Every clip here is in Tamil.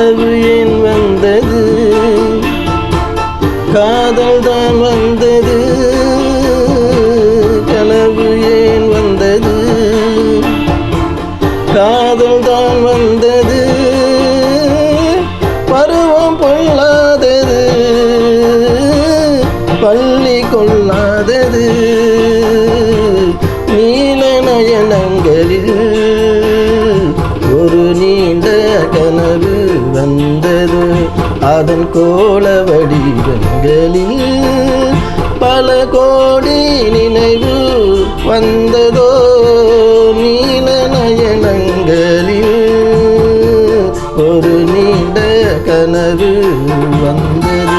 கனவு ஏன் வந்தது? காதல் தான் வந்தது. கனவு ஏன் வந்தது? காதல் தான் வந்தது. பருவம் பொல்லாதது. பள்ளி கொள்ளாதது வந்தது. அதன் கோல வடிவங்களில் பல கோடி நினைவு வந்ததோ நீல நயனங்களில் ஒரு நீண்ட கனவு வந்தது.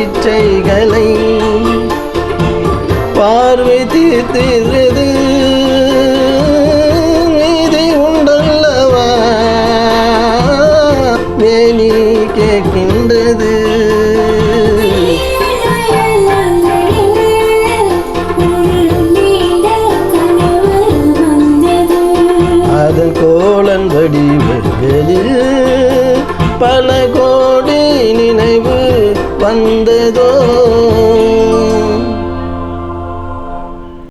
இச்சைகளை பார்வை தீர்த்திருது. நீதி உண்டல்லவா? வேணி கேட்கின்றது. அதன் கோலன் வடிவங்களில் பல கோடி நினைவு வந்ததோ